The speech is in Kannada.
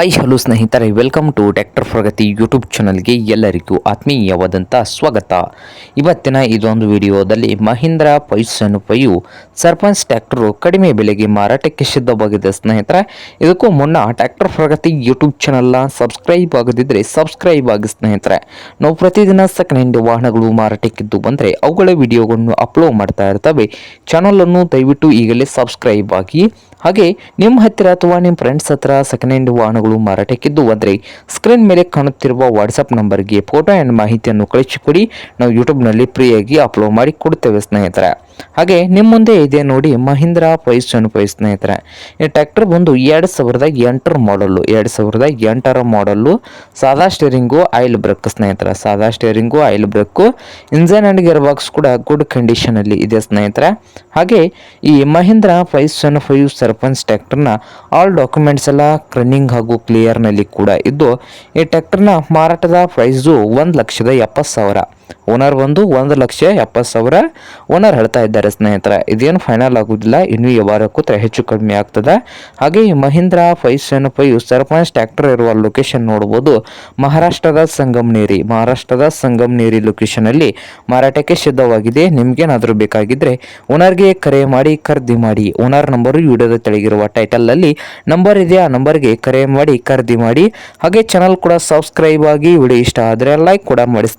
ಹಾಯ್ ಹಲೋ ಸ್ನೇಹಿತರೆ welcome to tractor Pragati YouTube ಚಾನಲ್ಗೆ ಎಲ್ಲರಿಗೂ ಆತ್ಮೀಯವಾದಂಥ ಸ್ವಾಗತ. ಇವತ್ತಿನ ಇದೊಂದು ವಿಡಿಯೋದಲ್ಲಿ ಮಹೀಂದ್ರ ಪೈಸನ್ ಪೈಯು ಸರ್ಪಂಚ್ ಟ್ಯಾಕ್ಟರು ಕಡಿಮೆ ಬೆಲೆಗೆ ಮಾರಾಟಕ್ಕೆ ಸಿದ್ಧವಾಗಿದೆ ಸ್ನೇಹಿತರೆ. ಇದಕ್ಕೂ ಮುನ್ನ ಟ್ಯಾಕ್ಟರ್ ಪ್ರಗತಿ ಯೂಟ್ಯೂಬ್ ಚಾನಲ್ನ ಸಬ್ಸ್ಕ್ರೈಬ್ ಆಗದಿದ್ದರೆ ಸಬ್ಸ್ಕ್ರೈಬ್ ಆಗಿ ಸ್ನೇಹಿತರೆ. ನಾವು ಪ್ರತಿದಿನ ಸೆಕೆಂಡ್ ಹ್ಯಾಂಡ್ ವಾಹನಗಳು ಮಾರಾಟಕ್ಕಿದ್ದು ಬಂದರೆ ಅವುಗಳ ವಿಡಿಯೋಗಳನ್ನು ಅಪ್ಲೋಡ್ ಮಾಡ್ತಾ ಇರ್ತವೆ. ಚಾನಲನ್ನು ದಯವಿಟ್ಟು ಈಗಲೇ ಸಬ್ಸ್ಕ್ರೈಬ್ ಆಗಿ. ಹಾಗೆ, ನಿಮ್ಮ ಹತ್ತಿರ ಅಥವಾ ನಿಮ್ಮ ಫ್ರೆಂಡ್ಸ್ ಹತ್ರ ಸೆಕೆಂಡ್ ಹ್ಯಾಂಡ್ ವಾಹನಗಳು ಮಾರಾಟಕ್ಕಿದ್ದು ಅಂದರೆ ಸ್ಕ್ರೀನ್ ಮೇಲೆ ಕಾಣುತ್ತಿರುವ ವಾಟ್ಸಪ್ ನಂಬರ್ಗೆ ಫೋಟೋ ಆ್ಯಂಡ್ ಮಾಹಿತಿಯನ್ನು ಕಳಿಸಿಕೊಡಿ. ನಾವು ಯೂಟ್ಯೂಬ್ನಲ್ಲಿ ಫ್ರೀಯಾಗಿ ಅಪ್ಲೋಡ್ ಮಾಡಿ ಕೊಡುತ್ತೇವೆ ಸ್ನೇಹಿತರೆ. ಹಾಗೆ ನಿಮ್ಮ ಮುಂದೆ ಇದೆ ನೋಡಿ ಮಹೀಂದ್ರ ಪೈಸ್ ಪೈ ಸ್ನೇಹಿತರೆ. ಈ ಟ್ರ್ಯಾಕ್ಟರ್ ಬಂದು ಎರಡು ಸಾವಿರದ ಎಂಟರ ಮಾಡಲ್ಲು ಎರಡು ಸಾವಿರದ ಎಂಟರ ಮಾಡಲ್ಲು ಸಾದಾ ಸ್ಟೇರಿಂಗು ಆಯಿಲ್ ಬ್ರೇಕ್ ಸ್ನೇಹಿತರೆ. ಸಾದಾ steering oil brake engine and gear box ಕೂಡ ಗುಡ್ ಕಂಡೀಷನಲ್ಲಿ ಇದೆ ಸ್ನೇಹಿತರೆ. ಹಾಗೆ ಈ Mahindra five seven five Sarpanch ಟ್ರ್ಯಾಕ್ಟರ್ನ ಆಲ್ ಡಾಕ್ಯುಮೆಂಟ್ಸ್ ಎಲ್ಲ ಕ್ರನ್ನಿಂಗ್ ಹಾಗೂ ಕ್ಲಿಯರ್ನಲ್ಲಿ ಕೂಡ ಇದ್ದು, ಈ ಟ್ರ್ಯಾಕ್ಟರ್ನ ಮಾರಾಟದ ಪ್ರೈಸು ಒಂದು ಲಕ್ಷದ ಎಪ್ಪತ್ತು ಸಾವಿರ. ಓನರ್ ಬಂದು ಒಂದು ಲಕ್ಷ ಎಪ್ಪತ್ತು ಸಾವಿರ ಓನರ್ ಹೇಳ್ತಾ ಇದ್ದಾರೆ ಸ್ನೇಹಿತರೆ. ಇದೇನು ಫೈನಲ್ ಆಗೋದಿಲ್ಲ, ಇನ್ನೂ ವ್ಯವಹಾರಕ್ಕೂ ಹೆಚ್ಚು ಕಡಿಮೆ ಆಗ್ತದೆ. ಹಾಗೆ ಈ Mahindra five seven five Sarpanch tractor ಇರುವ ಲೊಕೇಶನ್ ನೋಡ್ಬೋದು. ಮಹಾರಾಷ್ಟ್ರದ ಸಂಗಮನೇರಿ, ಮಹಾರಾಷ್ಟ್ರದ ಸಂಗಮ್ನೇರಿ ಲೊಕೇಶನಲ್ಲಿ ಮಾರಾಟಕ್ಕೆ ಸಿದ್ಧವಾಗಿದೆ. ನಿಮ್ಗೇನಾದರೂ ಬೇಕಾಗಿದ್ದರೆ ಓನರ್ಗೆ ಕರೆ ಮಾಡಿ, ಖರೀದಿ ಮಾಡಿ. ಓನರ್ ನಂಬರು ವಿಡಿಯೋದ ತೆಳಗಿರುವ ಟೈಟಲಲ್ಲಿ ನಂಬರ್ ಇದೆ. ಆ ನಂಬರ್ಗೆ ಕರೆ ಮಾಡಿ, ಖರೀದಿ ಮಾಡಿ. ಹಾಗೆ ಚಾನಲ್ ಕೂಡ ಸಬ್ಸ್ಕ್ರೈಬ್ ಆಗಿ ವಿಡಿಯೋ ಇಷ್ಟ ಆದರೆ ಲೈಕ್ ಕೂಡ ಮಾಡಿ